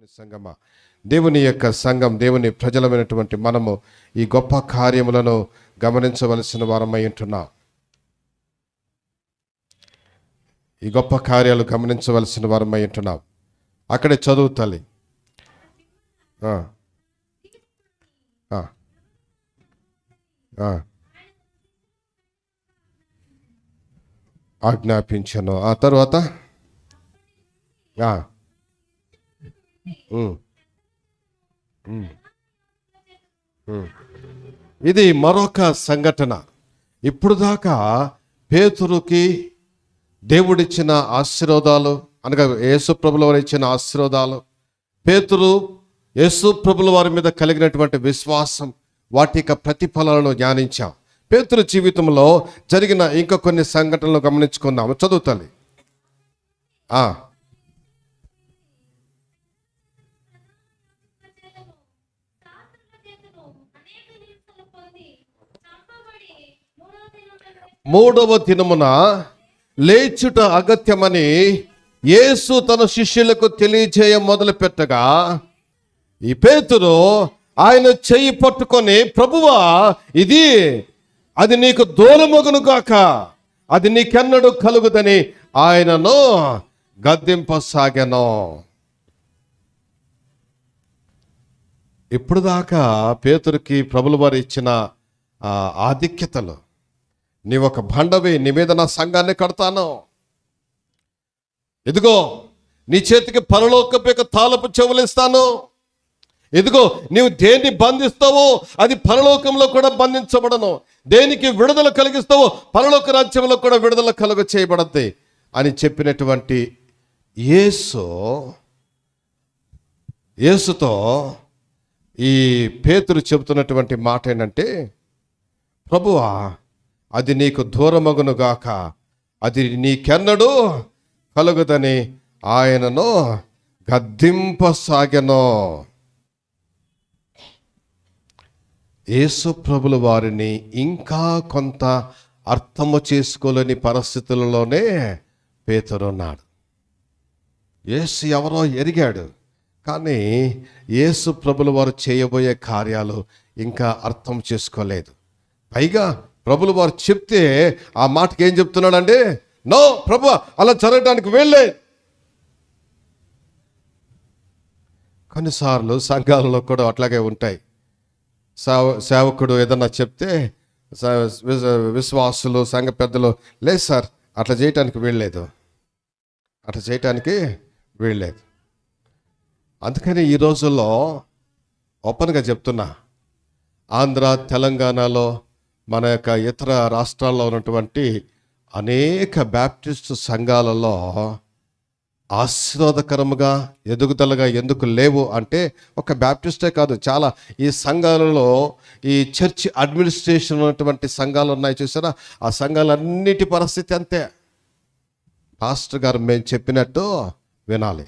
దేవుని సంగమ. దేవుని యొక్క సంఘం దేవుని ప్రజలమైనటువంటి మనము ఈ గొప్ప కార్యములను గమనించవలసిన వారమై ఉంటున్నాం. ఈ గొప్ప కార్యాలు గమనించవలసిన వారమై ఉంటున్నాం. అక్కడే చదువు తల్లి. ఆ. ఆజ్ఞాపించను. ఆ తర్వాత? ఇది మరొక సంఘటన. ఇప్పుడు దాకా పేతురుకి దేవుడిచ్చిన ఆశీర్వాదాలు అనగా యేసుప్రభుల వారు ఇచ్చిన ఆశీర్వాదాలు పేతురు యేసుప్రభుల వారి మీద కలిగినటువంటి విశ్వాసం వాటి యొక్క ప్రతిఫలాలను ధ్యానించాం. పేతురు జీవితంలో జరిగిన ఇంకా కొన్ని సంఘటనలు గమనించుకుందాము చదువుతాలి మూడవ దినమున లేచుట అగత్యమని యేసు తన శిష్యులకు తెలియజేయ మొదలు పెట్టగా ఈ పేతురు ఆయన చెయ్యి పట్టుకొని ప్రభువా ఇది అది నీకు దూరమగును కాక అది నీకెన్నడూ కలుగుదని ఆయనను గద్దింపసాగాను. ఇప్పుడు దాకా పేతురికి ప్రభుల వారు ఇచ్చిన ఆ, ఆధిక్యతలు నీ ఒక బండవి నీ మీద నా సంఘాన్ని కడతాను. ఇదిగో నీ చేతికి పరలోకపు యొక్క తాళపు చెవులిస్తాను ఎదుగో ఇదిగో నీవు దేన్ని బంధిస్తావో అది పరలోకంలో కూడా బంధించబడను. దేనికి విడుదల కలిగిస్తావో పరలోక రాజ్యంలో కూడా విడుదల కలుగ చేయబడద్ది అని చెప్పినటువంటి యేసు యేసుతో ఈ పేతురు చెబుతున్నటువంటి మాట ఏంటంటే ప్రభువా అది నీకు దూరమగును గాక. అది నీకెన్నడూ కలుగుదని ఆయనను గద్దింపసాగెను. యేసు ప్రభుల వారిని ఇంకా కొంత అర్థము చేసుకోలేని పరిస్థితులలోనే పేతురున్నాడు యేసు ఎవరో ఎరిగాడు కానీ యేసు ప్రభుల వారు చేయబోయే కార్యాలు ఇంకా అర్థం చేసుకోలేదు. పైగా ప్రభులు వారు చెప్తే ఆ మాటకి ఏం చెప్తున్నాడండి? నో ప్రభు అలా జరగడానికి వెళ్ళే కొన్నిసార్లు సంఘాలలో కూడా అట్లాగే ఉంటాయి. సేవ సేవకుడు ఏదన్నా చెప్తే విశ్వాసులు సంఘ పెద్దలు లేదు సార్ అట్లా చేయటానికి వీళ్ళలేదు అట్లా చేయటానికి వీళ్ళలేదు అందుకని ఈ రోజుల్లో ఓపెన్గా చెప్తున్నా. ఆంధ్ర తెలంగాణలో మన యొక్క ఇతర రాష్ట్రాల్లో ఉన్నటువంటి అనేక బ్యాప్టిస్ట్ సంఘాలలో ఆశీర్వాదకరముగా ఎదుగుదలగా ఎందుకు లేవు అంటే ఒక బ్యాప్టిస్టే కాదు. చాలా ఈ సంఘాలలో ఈ చర్చ్ అడ్మినిస్ట్రేషన్ ఉన్నటువంటి సంఘాలు ఉన్నాయి చూసారా? ఆ సంఘాలన్నిటి పరిస్థితి అంతే. పాస్టర్ గారు మేము చెప్పినట్టు వినాలి.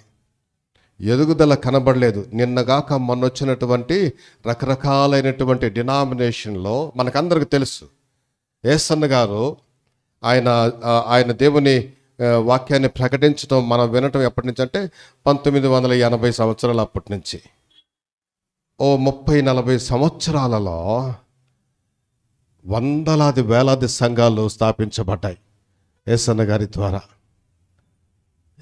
ఎదుగుదల కనబడలేదు. నిన్నగాక మొన్న వచ్చినటువంటి రకరకాలైనటువంటి డినామినేషన్లో మనకందరికి తెలుసు. ఏసన్న గారు ఆయన ఆయన దేవుని వాక్యాన్ని ప్రకటించడం మనం వినటం ఎప్పటి నుంచి అంటే పంతొమ్మిది వందల ఎనభై సంవత్సరాలు అప్పటి నుంచి. ఓ ముప్పై నలభై సంవత్సరాలలో వందలాది వేలాది సంఘాలు స్థాపించబడ్డాయి. ఏసన్న గారి ద్వారా.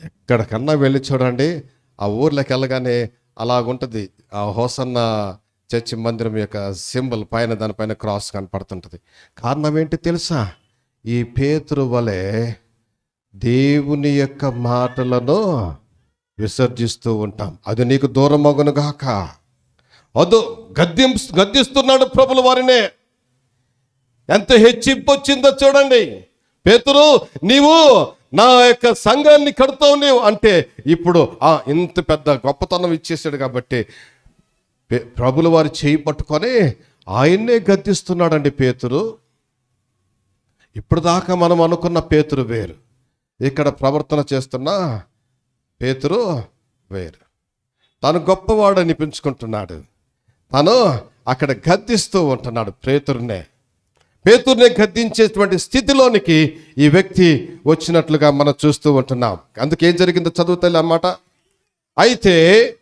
ఎక్కడికన్నా వెళ్ళి చూడండి ఆ ఊర్లోకి వెళ్ళగానే అలాగుంటుంది. ఆ హోసన్న చర్చి మందిరం యొక్క సింబల్ పైన దానిపైన క్రాస్ కనపడుతుంటుంది. కారణం ఏంటి తెలుసా? ఈ పేతురు వలె దేవుని యొక్క మాటలను విసర్జిస్తూ ఉంటాం. అది నీకు దూరం గాక. అదో గద్యం గద్దిస్తున్నాడు ప్రభుల వారినే. ఎంత హెచ్చింపు వచ్చిందో చూడండి. పేతురు నీవు నా యొక్క సంఘాన్ని కడతావు నీవు అంటే ఇప్పుడు ఆ ఇంత పెద్ద గొప్పతనం ఇచ్చేసాడు కాబట్టి ప్రభుల వారు చేయి పట్టుకొని ఆయన్నే గద్దిస్తున్నాడండి పేతురు. ఇప్పుడు దాకా మనం అనుకున్న పేతురు వేరు. ఇక్కడ ప్రవర్తన చేస్తున్న పేతురు వేరు. తను గొప్పవాడు అనిపించుకుంటున్నాడు తను అక్కడ గద్దిస్తూ ఉంటున్నాడు పేతురునే. పేతుర్ని గద్దించేటువంటి స్థితిలోనికి ఈ వ్యక్తి వచ్చినట్లుగా మనం చూస్తూ ఉంటున్నాం. అందుకేం జరిగిందో చదువుతాయి అన్నమాట. అయితే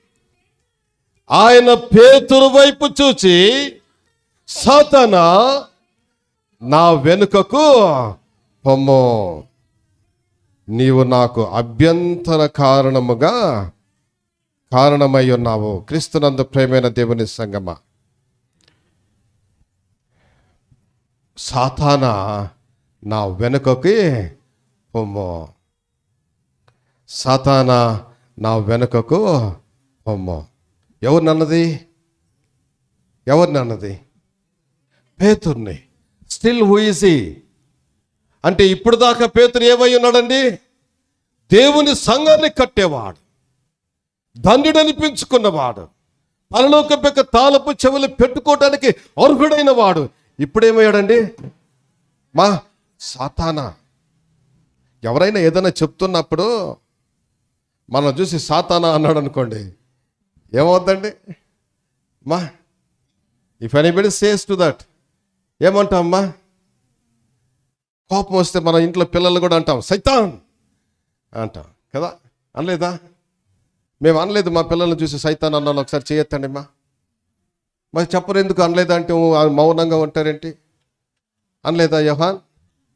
ఆయన పేతురు వైపు చూచి సతన నా వెనుకకు పొమ్ము. నీవు నాకు అభ్యంతర కారణముగా కారణమై ఉన్నావు. క్రీస్తునందు ప్రేమైన దేవుని సంగమా. సాతాన నా వెనుకకి పొమ్ము. సాతాన నా వెనుకకు పొమ్ము. ఎవరినన్నది ఎవరినన్నది పేతుర్ని. స్టిల్ హూయిసి అంటే ఇప్పుడు దాకా పేతురు ఏమై ఉన్నాడండి? దేవుని సంఘాన్ని కట్టేవాడు. ధన్యుడనిపించుకున్నవాడు. పరలోక పెక్క తాలపు చెవులు పెట్టుకోవడానికి అర్హుడైన వాడు ఇప్పుడేమయ్యాడండి? మా సాతానా. ఎవరైనా ఏదైనా చెప్తున్నప్పుడు మనం చూసి సాతానా అన్నాడు అనుకోండి ఏమవుద్దండి? మా if anybody says to that ఏమంటామమ్మా కోపం వస్తే మన ఇంట్లో పిల్లలు కూడా అంటాం సైతాన్! అంటాం కదా? అనలేదా? మేము అనలేదు మా పిల్లల్ని చూసి సైతాన్ అన్నాను ఒకసారి చేయొత్తండి మా మరి చెప్పరు ఎందుకు? అనలేదంటే మౌనంగా ఉంటారేంటి? అనలేదా యహాన్?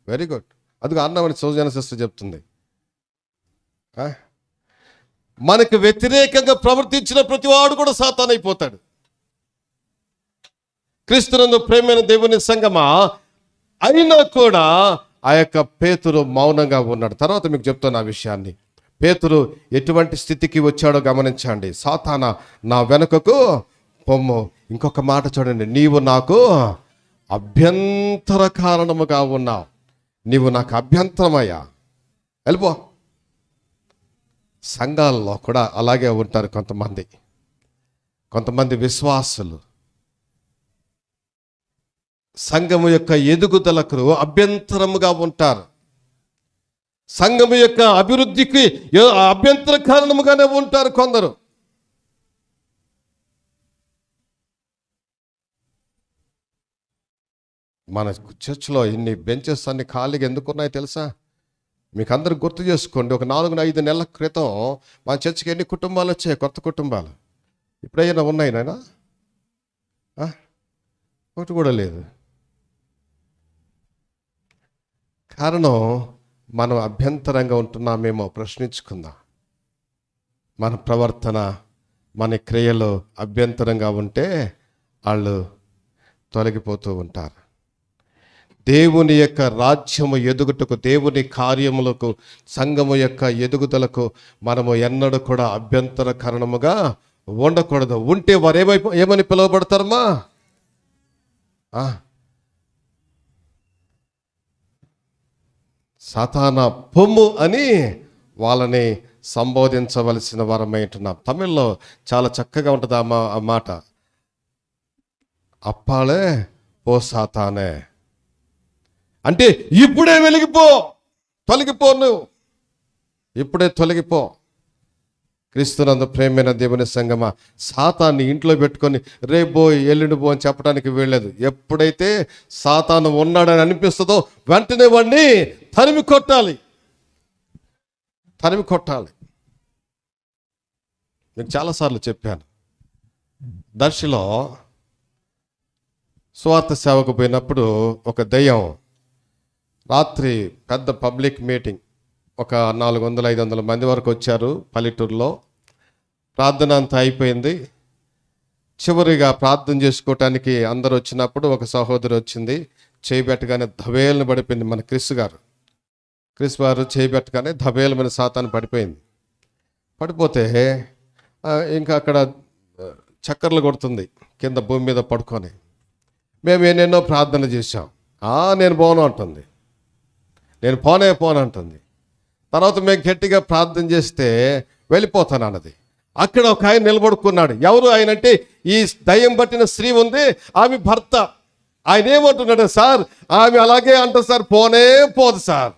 వెరీ గుడ్ అదిగో అన్నమని సోజన సిస్టర్ చెప్తుంది. మనకు వ్యతిరేకంగా ప్రవర్తించిన ప్రతివాడు కూడా సాతాన్ అయిపోతాడు. క్రీస్తునందు ప్రేమైన దేవుని సంగమా? అయినా కూడా ఆ యొక్క పేతురు మౌనంగా ఉన్నాడు. తర్వాత మీకు చెప్తాను ఆ విషయాన్ని. పేతురు ఎటువంటి స్థితికి వచ్చాడో గమనించండి. సాతాన నా వెనుకకు పొమ్ము. ఇంకొక మాట చూడండి. నీవు నాకు అభ్యంతర కారణముగా ఉన్నావు. నీవు నాకు అభ్యంతరమయ్యా. వెళ్ళిపో. సంఘాల్లో కూడా అలాగే ఉంటారు కొంతమంది. కొంతమంది విశ్వాసులు. సంఘము యొక్క ఎదుగుదలకు అభ్యంతరముగా ఉంటారు. సంఘము యొక్క అభివృద్ధికి అభ్యంతర కారణముగానే ఉంటారు కొందరు. మన చర్చ్లో ఇన్ని బెంచెస్ అన్ని ఖాళీగా ఎందుకు ఉన్నాయో తెలుసా? మీకు అందరు గుర్తు చేసుకోండి ఒక నాలుగు ఐదు నెలల క్రితం మా చర్చికి ఎన్ని కుటుంబాలు వచ్చాయి? కొత్త కుటుంబాలు. ఇప్పుడైనా ఉన్నాయి నాయనా? ఒకటి కూడా లేదు. కారణం మనం అభ్యంతరంగా ఉంటున్నామేమో ప్రశ్నించుకుందాం. మన ప్రవర్తన మన క్రియలు అభ్యంతరంగా ఉంటే వాళ్ళు తొలగిపోతూ ఉంటారు. దేవుని యొక్క రాజ్యము ఎదుగుటకు దేవుని కార్యములకు సంఘము యొక్క ఎదుగుదలకు మనము ఎన్నడూ కూడా అభ్యంతర కారణముగా ఉండకూడదు. ఉంటే వారు ఏమై ఏమని పిలువబడతారమ్మా? ఆ. పొమ్ము అని వాళ్ళని సంబోధించవలసిన వారమై ఉంటున్నాం. తమిళ్ళో చాలా చక్కగా ఉంటుంది ఆ మా- మాట. అప్పాలే ఓ సాతానే. అంటే ఇప్పుడే వెలిగిపో తొలగిపో నువ్వు. ఇప్పుడే తొలగిపో. క్రీస్తునందు ప్రేమైన దేవుని సంగమ సాతాన్ని ఇంట్లో పెట్టుకొని రేపో ఎల్లుండి పో అని చెప్పడానికి వీళ్ళదు ఎప్పుడైతే సాతాను ఉన్నాడని అనిపిస్తుందో వెంటనే వాడిని తరిమి కొట్టాలి. తరిమి కొట్టాలి. నేను చాలాసార్లు చెప్పాను. దర్శిలో స్వార్థ సేవకు పోయినప్పుడు ఒక దయ్యం రాత్రి పెద్ద పబ్లిక్ మీటింగ్. ఒక నాలుగు వందల ఐదు వందల మంది వరకు వచ్చారు పల్లెటూరులో. ప్రార్థన అంతా అయిపోయింది. చివరిగా ప్రార్థన చేసుకోవటానికి అందరు వచ్చినప్పుడు ఒక సహోదరి వచ్చింది. చేయబెట్టగానే ధవేలను పడిపోయింది మన క్రిస్ గారు. క్రిస్ వారు చేయబెట్టగానే మన సాతాను పడిపోయింది. పడిపోతే ఇంకా అక్కడ చక్కర్లు కొడుతుంది కింద భూమి మీద పడుకొని. మేము ఎన్నెన్నో ప్రార్థనలు చేశాం. నేను బాగున్నా అంటుంది. నేను పోనే పోను అంటుంది. తర్వాత మేము గట్టిగా ప్రార్థన చేస్తే వెళ్ళిపోతాను అన్నది. అక్కడ ఒక ఆయన నిలబడుకున్నాడు. ఎవరు ఆయన అంటే ఈ దయ్యం పట్టిన స్త్రీ ఉంది ఆమె భర్త. ఆయన ఏమంటున్నాడు సార్ ఆమె అలాగే అంట సార్ పోనే పోదు సార్.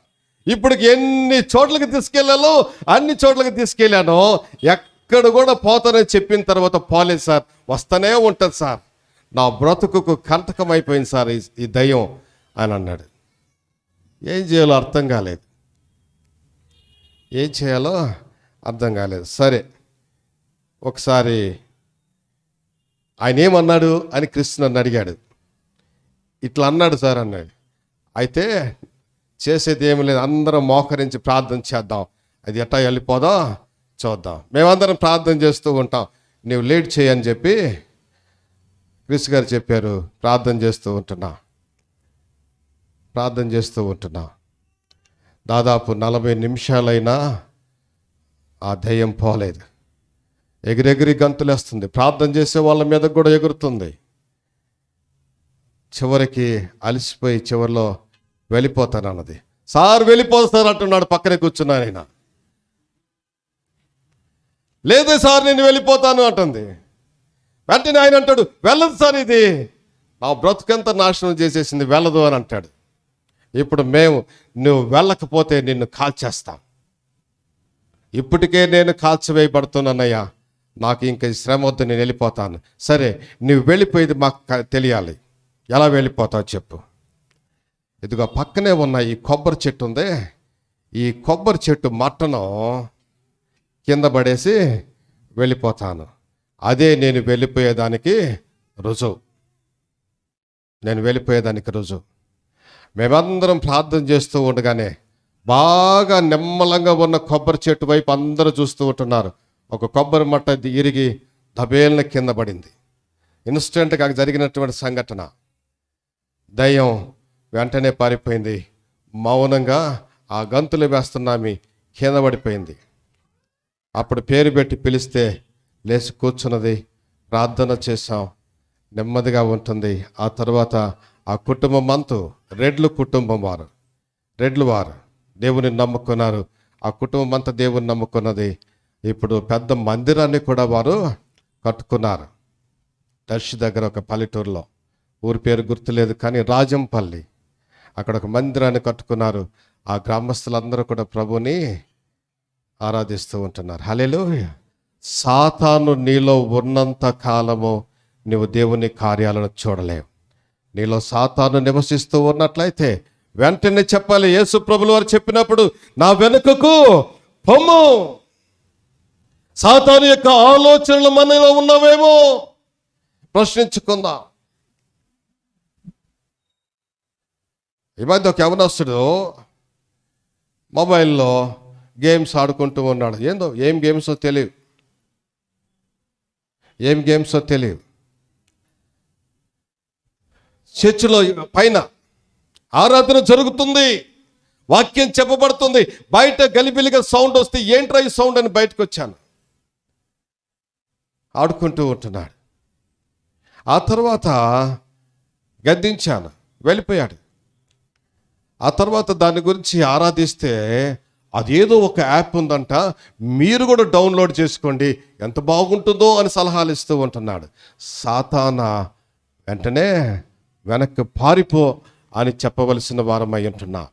ఇప్పుడు ఎన్ని చోట్లకి తీసుకెళ్ళాలో అన్ని చోట్లకి తీసుకెళ్ళాను ఎక్కడ కూడా పోతానని చెప్పిన తర్వాత పోలేదు సార్. వస్తూనే ఉంటుంది సార్. నా బ్రతుకుకు కంటకం అయిపోయింది సార్ ఈ- ఈ దయ్యం. అని అన్నాడు. ఏం చేయాలో అర్థం కాలేదు. ఏం చేయాలో అర్థం కాలేదు. సరే ఒకసారి ఆయన ఏమన్నాడు అని క్రిస్తు నన్ను అడిగాడు. ఇట్లా అన్నాడు సార్ అన్నాడు. అయితే చేసేది ఏమి లేదు. అందరం మోకరించి ప్రార్థన చేద్దాం. అది ఎట్టా వెళ్ళిపోదాం? చూద్దాం. మేమందరం ప్రార్థన చేస్తూ ఉంటాం. నువ్వు లేట్ చేయని చెప్పి క్రిస్ గారు చెప్పారు. ప్రార్థన చేస్తూ ఉంటున్నాం. ప్రార్థన చేస్తూ ఉంటున్నా. దాదాపు నలభై నిమిషాలైనా ఆ దయ్యం పోలేదు. ఎగిరెగిరి గంతులేస్తుంది. ప్రార్థన చేసే వాళ్ళ మీద కూడా ఎగురుతుంది. చివరికి అలసిపోయి చివరిలో వెళ్ళిపోతానన్నది. సార్ వెళ్ళిపోతాను అంటున్నాడు. పక్కనే కూర్చున్నాను ఆయన లేదే సార్ నేను వెళ్ళిపోతాను అంటుంది. వెంటనే ఆయన అంటాడు వెళ్ళదు సార్ ఇది. నా బ్రతుకంతా నాశనం చేసేసింది వెళ్ళదు అని అంటాడు. ఇప్పుడు మేము నువ్వు వెళ్ళకపోతే నిన్ను కాల్చేస్తాం. ఇప్పటికే నేను కాల్చివేయబడుతున్నానయ్యా. నాకు ఇంకా శ్రమ వద్దు నేను వెళ్ళిపోతాను. సరే నువ్వు వెళ్ళిపోయేది మాకు తెలియాలి. ఎలా వెళ్ళిపోతావు చెప్పు. ఇదిగో పక్కనే ఉన్న ఈ కొబ్బరి చెట్టు ఉందే. ఈ కొబ్బరి చెట్టు మట్టను కింద పడేసి వెళ్ళిపోతాను. అదే నేను వెళ్ళిపోయేదానికి రుజువు. నేను వెళ్ళిపోయేదానికి రుజువు. మేమందరం ప్రార్థన చేస్తూ ఉండగానే బాగా నిమ్మలంగా ఉన్న కొబ్బరి చెట్టు వైపు అందరూ చూస్తూ ఉంటున్నారు. ఒక కొబ్బరి మట్ట ఇరిగి దబేలిన కింద పడింది. ఇన్స్టెంట్గా జరిగినటువంటి సంఘటన. దయ్యం వెంటనే పారిపోయింది. మౌనంగా ఆ గంతులు వేస్తున్నామి కింద పడిపోయింది. అప్పుడు పేరు పెట్టి పిలిస్తే లేచి కూర్చున్నది. ప్రార్థన చేశాం. నెమ్మదిగా ఉంటుంది. ఆ తర్వాత ఆ కుటుంబం అంతు రెడ్లు కుటుంబం వారు. రెడ్లు వారు. దేవుని నమ్ముకున్నారు. ఆ కుటుంబం అంతా దేవుని నమ్ముకున్నది. ఇప్పుడు పెద్ద మందిరాన్ని కూడా వారు కట్టుకున్నారు. దర్శి దగ్గర ఒక పల్లెటూరులో. ఊరి పేరు గుర్తులేదు కానీ రాజంపల్లి. అక్కడ ఒక మందిరాన్ని కట్టుకున్నారు. ఆ గ్రామస్తులందరూ కూడా ప్రభుని ఆరాధిస్తూ ఉంటున్నారు. హలేలు సాతాను నీలో ఉన్నంత కాలము నువ్వు దేవుని కార్యాలను చూడలేవు. నీలో సాతాను నివసిస్తూ ఉన్నట్లయితే వెంటనే చెప్పాలి. యేసు ప్రభులు వారు చెప్పినప్పుడు నా వెనుకకు పొమ్ము. సాతాను యొక్క ఆలోచనలు మనలో ఉన్నవేమో? ప్రశ్నించుకుందాం. ఈ మధ్య ఒక యవనస్తుడు మొబైల్లో గేమ్స్ ఆడుకుంటూ ఉన్నాడు. ఏందో? ఏం గేమ్సో తెలియదు ఏం గేమ్సో తెలియదు చర్చిలో పైన ఆరాధన జరుగుతుంది. వాక్యం చెప్పబడుతుంది. బయట గలిబిలిగా సౌండ్ వస్తే ఏంట్రా ఈ సౌండ్ అని బయటకు వచ్చాను. ఆడుకుంటూ ఉంటున్నాడు. ఆ తర్వాత గద్దించాను. వెళ్ళిపోయాడు. ఆ తర్వాత దాని గురించి ఆరాధిస్తే అదేదో ఒక యాప్ ఉందంట. మీరు కూడా డౌన్లోడ్ చేసుకోండి. ఎంత బాగుంటుందో అని సలహాలు ఇస్తూ ఉంటున్నాడు. సాతానా వెంటనే వెనక్కి పారిపో అని చెప్పవలసిన వారమై ఉంటున్నా.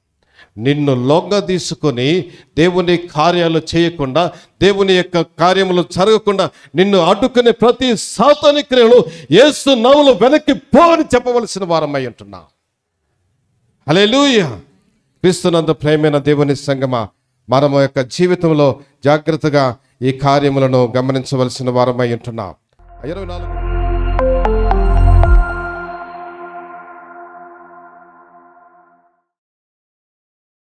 నిన్ను లొంగ తీసుకొని దేవుని కార్యాలు చేయకుండా దేవుని యొక్క కార్యములు జరగకుండా నిన్ను అడ్డుకునే ప్రతి సాతాని క్రియలు ఏసు నవ్వులు వెనక్కి పో అని చెప్పవలసిన వారమై ఉంటున్నా. అలెలుయ క్రీస్తునందు ప్రేమైన దేవుని సంగమా మనము యొక్క జీవితంలో జాగ్రత్తగా ఈ కార్యములను గమనించవలసిన వారమై ఉంటున్నాం. ఇరవై నాలుగు